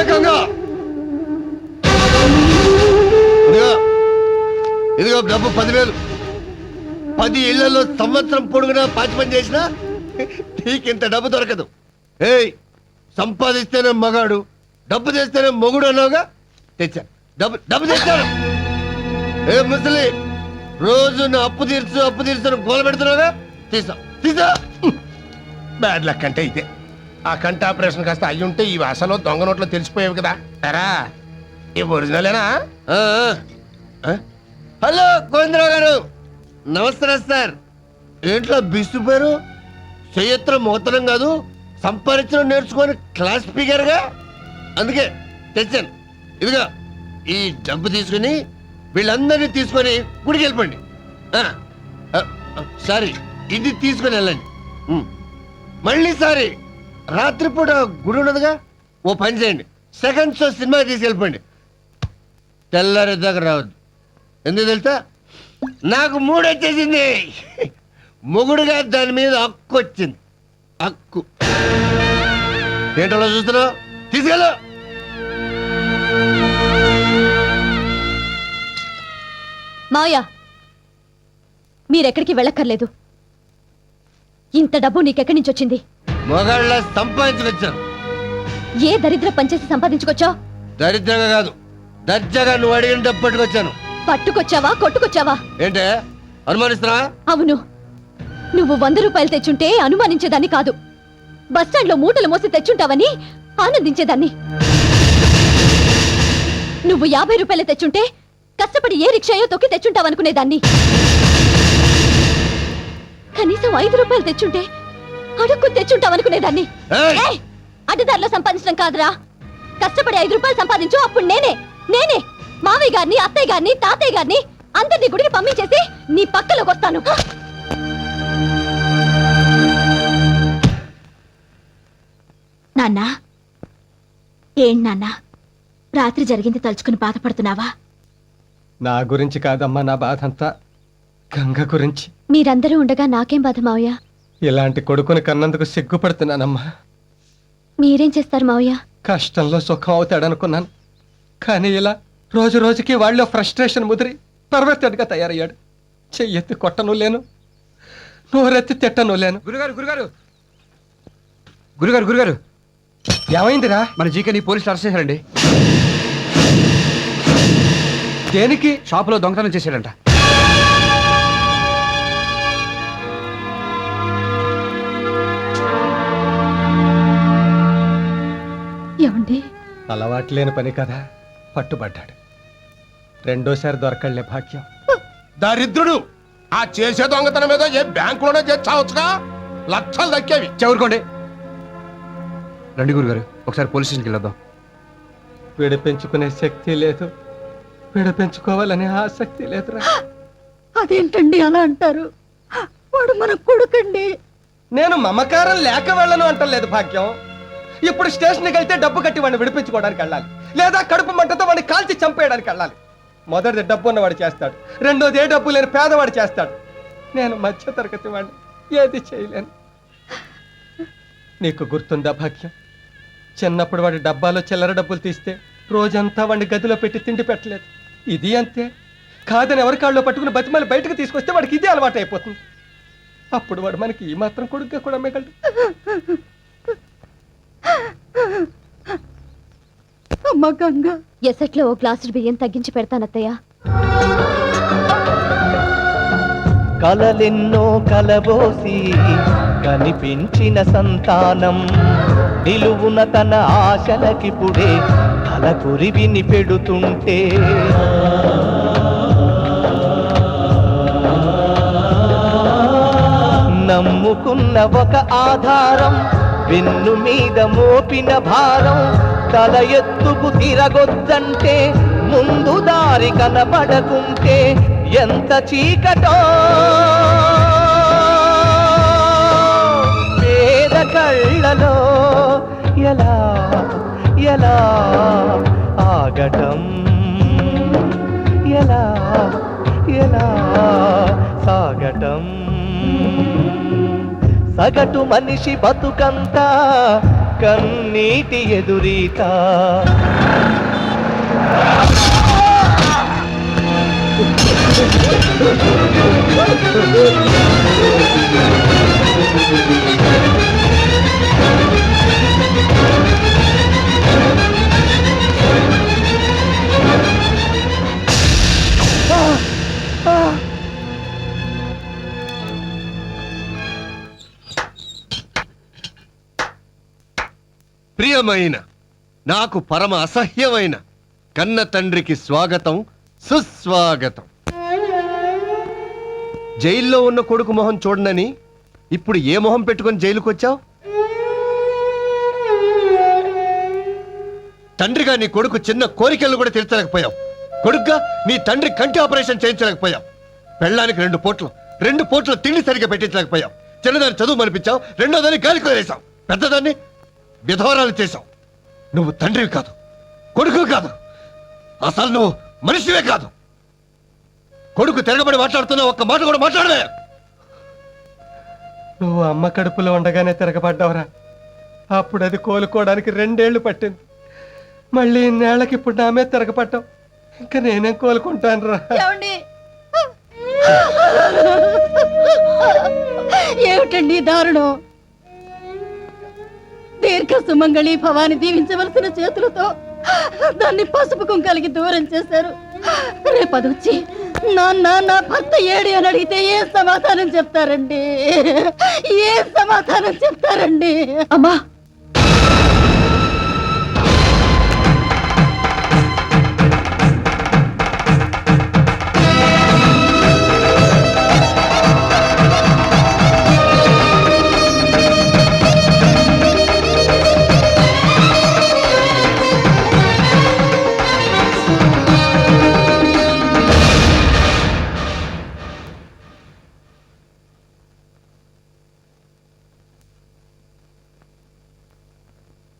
ఏకంగా ఇదిగో డబ్బు పదివేలు. పది ఇళ్ళలో సంవత్సరం పొడుగునా పాచిపని చేసినా నీకు ఇంత డబ్బు దొరకదు. ఏయ్ సంపాదిస్తేనే మగాడు డబ్బు చేస్తేనే మొగుడు అన్నావుగా? తెచ్చా. డబ్బు డబ్బు తెచ్చాను. ఏ ముసలి రోజు నా అప్పు తీర్చు అప్పు తీర్చు గోల పెడుతున్నావుగా? తీసా తీసా. బ్యాడ్ లక్ అంటే అయితే ఆ కంటి ఆపరేషన్ కాస్త అయ్యి ఉంటే ఈ అసలు దొంగ నోట్లో తెలిసిపోయావు కదా. ఎరా ఈ ఒరిజినలేనా? హలో గోవిందరావు గారు. నమస్తే సార్. ఏంట్లో బిస్సు పేరు చెయ్యత్రం మోతనం కాదు సంపాదించడం నేర్చుకొని క్లాస్ స్పీకర్గా అందుకే తెచ్చాను. ఇదిగా ఈ డబ్బు తీసుకుని వీళ్ళందరినీ తీసుకొని గుడికి వెళ్ళిపోండి. సారీ ఇది తీసుకొని వెళ్ళండి. మళ్ళీ సారీ. రాత్రిపూట గుడి ఉన్నదిగా ఓ పని చేయండి. సెకండ్ షో సినిమా తీసుకెళ్ళిపోండి. తెల్లారి దగ్గర రావద్దు. ఎందుకు తెలుసా? నాకు మూడు వచ్చేసింది. మొగుడుగా దాని మీద హక్కు వచ్చింది. హక్కు. ఏంటో చూస్తున్నావు? తీసుకెళ్ళు. మావయ్య మీరెక్కడికి వెళ్ళక్కర్లేదు. ఇంత డబ్బు నీకెక్కడి నుంచి వచ్చింది? మొగాళ్ళ సంపాదించుకొచ్చాను ఏ దరిద్ర పనిచేసి సంపాదించుకొచ్చావు? దరిద్రంగా కాదు దర్జాగా నువ్వు అడిగిన డబ్బు పట్టుకొచ్చాను. పట్టుకొచ్చావా కొట్టుకొచ్చావా? ఏంటే అనుమానిస్తున్నా అవును. నువ్వు వంద రూపాయలు తెచ్చుంటే అనుమానించేదాన్ని కాదు. బస్టాండ్లో మూటలు మోసి తెచ్చుంటావని ఆనందించేదాన్ని. నువ్వు యాభై రూపాయలు తెచ్చుంటే కష్టపడి ఏ రిక్షాయో తొక్కి తెచ్చుంటావనుకునేదాన్ని. కనీసం ఐదు రూపాయలు తెచ్చుంటే అడుక్కు తెచ్చుంటావనుకునేదాన్ని! ఏయ్! అడ్డదారిలో సంపాదించడం కాదురా. కష్టపడి ఐదు రూపాయలు సంపాదించు అప్పుడు నేనే నేనే. మావయ్య గారిని అత్తయ్య గారిని తాతయ్య గారిని అందరినీ గుడికి పంపించేసి నీ పక్కలోకి వస్తాను. నాన్నా. ఏం నాన్నా? రాత్రి జరిగింది తలుచుకుని బాధపడుతున్నావా? నా గురించి కాదమ్మా నా బాధ అంతా గంగ గురించి. మీరందరూ ఉండగా నాకేం బాధ మావయ్య? ఇలాంటి కొడుకుని కన్నందుకు సిగ్గుపడుతున్నానమ్మా. మీరేం చేస్తారు మావయ్య? కష్టంలో సుఖం అవుతాడనుకున్నాను. కానీ ఇలా రోజు రోజుకి వాళ్ళలో ఫ్రస్ట్రేషన్ ముదిరి పర్వతడిగా తయారయ్యాడు. చెయ్యెత్తి కొట్టను లేను నోరెత్తి తిట్టను లేను. గురుగారు గురుగారు! గురుగారు గురుగారు! ఏమైందిరా? మన జీకేని పోలీసులు అరెస్ట్ చేశారండి. దేనికి? షాపులో దొంగతనం చేశాడంట. ఏమండి? అలవాటు లేని పని కదా పట్టుబడ్డాడు. రెండోసారి దొరకళ్ళే భాగ్యం. దరిద్రుడు! ఆ చేసే దొంగతనం మీద ఏ బ్యాంకులోనే చేసి చావచ్చుగా? లక్షలు దక్కేవి. చెవురుకోండి. రండి గురుగారు ఒకసారి పోలీస్ స్టేషన్కి వెళ్ళొద్దాం విడిపించుకునే శక్తి లేదు. విడిపించుకోవాలనే ఆసక్తి లేదురా. అదేంటండి అలా అంటారు? వాడు మన కొడుకండి. నేను మమకారం లేక వెళ్ళను అంటలేదు భాగ్యం. ఇప్పుడు స్టేషన్కి వెళ్తే డబ్బు కట్టి వాడిని విడిపించుకోవడానికి వెళ్ళాలి. లేదా కడుపు మంటతో వాడిని కాల్చి చంపేయడానికి వెళ్ళాలి. మొదటిది డబ్బు ఉన్నవాడు చేస్తాడు. రెండోది ఏ డబ్బు లేని పేదవాడు చేస్తాడు. నేను మధ్య తరగతి వాడిని ఏది చేయలేను. నీకు గుర్తుందా భాగ్యం? చిన్నప్పుడు వాడి డబ్బాలో చిల్లర డబ్బులు తీస్తే రోజంతా వాడిని గదిలో పెట్టి తిండి పెట్టలేదు. ఇది అంతే. కాదని ఎవరి కాళ్ళలో పట్టుకుని బతిమాలి బయటకు తీసుకొస్తే వాడికి ఇదే అలవాటు అయిపోతుంది అప్పుడు వాడు మనకి ఈ మాత్రం కొడుగ్గా కూడా మిగలడు. అమ్మ గంగ. ఎసట్లో ఓ గ్లాసుడు బియ్యం తగ్గించి పెడతానత్తయ్య. కలలెన్నో కలబోసి కనిపించిన సంతానం నిలువున తన ఆశలకిపుడే తల కురివిని పెడుతుంటే. నమ్ముకున్న ఒక ఆధారం వెన్ను మీద మోపిన భారం తల ఎత్తుకు తిరగొద్దంటే ముందు దారి కనబడకుంటే ఎంత చీకటో. పేద కళ్ళలో ఎలా ఎలా ఆగటం? సగటు మనిషి బతుకంతా కన్నీటి ఎదురీత Thank you. ప్రియమైన నాకు పరమ అసహ్యమైన కన్న తండ్రికి స్వాగతం సుస్వాగతం. జైల్లో ఉన్న కొడుకు మొహం చూడనని ఇప్పుడు ఏ మొహం పెట్టుకొని జైలుకు వచ్చావు తండ్రిగా నీ కొడుకు చిన్న కోరికలు కూడా తీర్చలేకపోయావు. కొడుగ్గా నీ తండ్రి కంటి ఆపరేషన్ చేయించలేకపోయావు. పెళ్ళానికి రెండు పోట్లు రెండు పోట్ల తిండి సరిగ్గా పెట్టించలేకపోయావు. చిన్నదాన్ని చదువు మనిపించావు రెండోదాన్ని గాలికి వదిలేశావు. పెద్దదాన్ని విధవరాలు చేశావు. నువ్వు తండ్రివి కాదు కొడుకు కాదు. అసలు నువ్వు మనిషివే కాదు. కొడుకు తిరగబడి మాట్లాడుతున్నా ఒక్క మాట కూడా మాట్లాడలే నువ్వు అమ్మ కడుపులో ఉండగానే తిరగబడ్డావురా. అప్పుడు అది కోలుకోవడానికి రెండేళ్ళు పట్టింది. మళ్ళీ ఇన్నేళ్ళకి ఇప్పుడు నామే తిరగబడ్డావు. ఇంకా నేనేం కోలుకుంటాను రా ఏమండి? ఏమిటండి దారుణం? దీర్ఘ సుమంగళి భవాని దీవించవలసిన చేతులతో దాన్ని పసుపు కుంకాలకి దూరం చేశారు. రేపదొచ్చి నాన్న నా భర్త ఏడి అని అడిగితే ఏ సమాధానం చెప్తారండి? ఏ సమాధానం చెప్తారండి? అమ్మా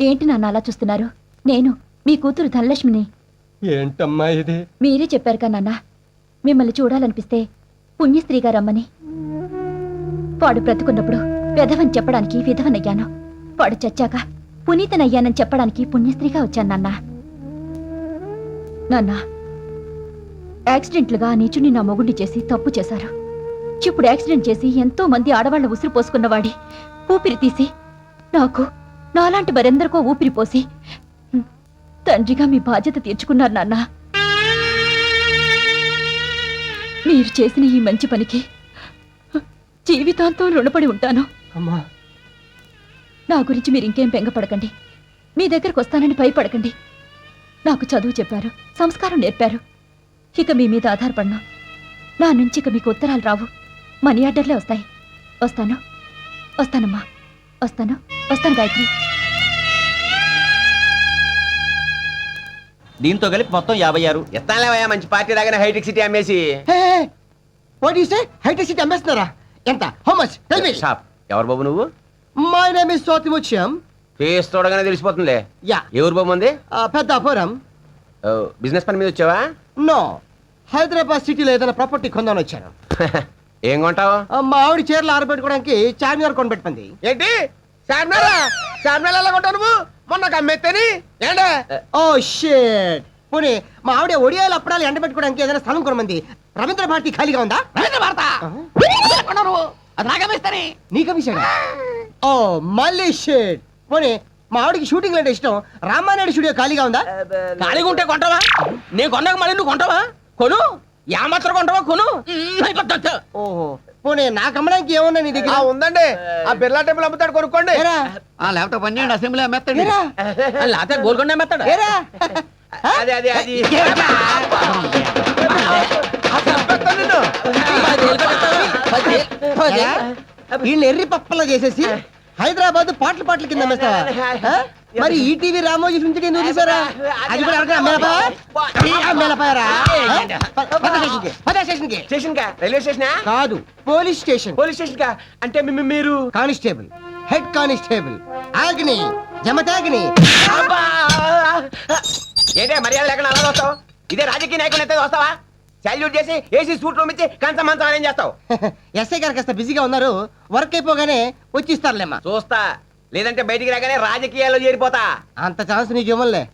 ఏంటి నాన్న అలా చూస్తున్నారు? నేను మీ కూతురు ధనలక్ష్మిని. ఏంటమ్మా ఇది? మీరే చెప్పారు కదా నాన్న మిమ్మల్ని చూడాలనిపిస్తే పుణ్యస్త్రీగా రమ్మని. వాడు బ్రతుకున్నప్పుడు విధవని చెప్పడానికి విధవనయ్యాను. వాడు చచ్చాక పునీతనయ్యానని చెప్పడానికి పుణ్యస్త్రీగా వచ్చాను నాన్న. నాన్న యాక్సిడెంట్లుగా నీచుని నా మొగుడిని చేసి తప్పు చేశారు. ఇప్పుడు యాక్సిడెంట్ చేసి ఎంతో మంది ఆడవాళ్ళ ఉసిరు పోసుకున్నవాడి ఊపిరి తీసి నాకు నాలాంటి మరెందరికో ఊపిరి పోసి హ్మ్, తండ్రిగా మీ బాధ్యత తీర్చుకున్నారు నాన్న. మీరు చేసిన ఈ మంచి పనికి జీవితాంతం రుణపడి ఉంటాను. అమ్మా. నా గురించి మీరు ఇంకేం బెంగపడకండి. మీ దగ్గరకు వస్తానని భయపడకండి. నాకు చదువు చెప్పారు సంస్కారం నేర్పారు. ఇక మీ మీద ఆధారపడను. నా నుంచి ఇక మీకు ఉత్తరాలు రావు. మనీ ఆర్డర్లే వస్తాయి. వస్తాను. వస్తానమ్మా. వస్తాను. వస్తాను గాయత్రి. దీంతో కలిపి మొత్తం యాభై ఆరు. ఎత్తాలేవయ్యా మంచి పార్టీ దాకా హైటెక్ సిటీ అమ్మేసి. వాట్ హైటెక్ సిటీ అమ్మేస్తున్నారా ఎంత? How much tell me shop ఎవరు బాబు నువ్వు? My name is Swathimuthyam face చూడగానే తెలిసిపోతుందిలే. యా ఎవరు బాబు మంది పెద్దాపురం బిజినెస్ పని మీద వచ్చావా? నో హైదరాబాద్ సిటీలో ఏదైనా ప్రాపర్టీ కొందామని వచ్చాను. ఏం కొంటావు? ఆ, మా ఆవిడ చీరలు ఆరబెట్టుకోవడానికి చార్మినార్ కొనిపెట్టుకుంది ఏంటి? చార్మినారా? చార్మినార్ ఎలా కొంటావు నువ్వు? మొన్న అమ్మేత్తని ఏంటే ఓ షేట్. పోనీ మా ఆవిడ ఒడియాలు అప్పడాలు ఎండబెట్టుకోవడానికి ఏదైనా స్థలం కొనమంది. రవీంద్ర భారతి ఖాళీగా ఉందా? రవీంద్ర భారత? అది నాగమేస్తని నీకమిషాడా ఓ మళ్ళీ షేట్. పోనీ మా ఆవిడకి షూటింగ్ అంటే ఇష్టం. రామానాయుడు స్టూడియో ఖాళీగా ఉందా? ఖాళీగా ఉంటే కొంటావా? నేను కొన్నాక మళ్ళీ నువ్వు కొంటావా? కొను. యా మాత్రం కొంటావా కొను. ఓహో. పోనీ నాకు అమ్మడానికి ఏమున్నా నీ దగ్గర? ఉందండి. ఆ బిర్లా టెంపుల్ అమ్ముతాడు కొనుక్కోండి. ఏరా, ల్యాప్టాప్ పని చేయండి అసెంబ్లీ అమ్మేస్తాడు. లేకపోతే గోల్కొండ అమ్మేస్తాడు? ఏరా. అదే అదే వీళ్ళని ఎర్రి పప్పలా చేసేసి హైదరాబాద్ పాటల పాటల కింద అమ్మేస్తావా? మరి ఈటీవీ రామోజీ ఫిల్మ్ సిటీ ఎందుకు తీసారా అది కూడా అడగరా? ఈ స్టేషన్కి. స్టేషన్ కా రైల్వే స్టేషనా? కాదు పోలీస్ స్టేషన్. పోలీస్ స్టేషన్ కా అంటే మీరు? Constable head constable Agni Jamadagni! ఏంటే మర్యాద లేకుండా అలా వస్తావు? ఇదే రాజకీయ నాయకుని అయితే వస్తావా? సాల్యూట్ చేసి ఏసీ సూట్ రూమ్ ఇచ్చి కంచం మంచం ఏం చేస్తావు. ఎస్ఐ గారు కాస్త బిజీగా ఉన్నారు వర్క్ అయిపోగానే వచ్చి ఇస్తారులేమ్మా. చూస్తా. లేదంటే బయటికి రాగానే రాజకీయాల్లో చేరిపోతా. అంత ఛాన్స్ నీకు ఇవ్వలే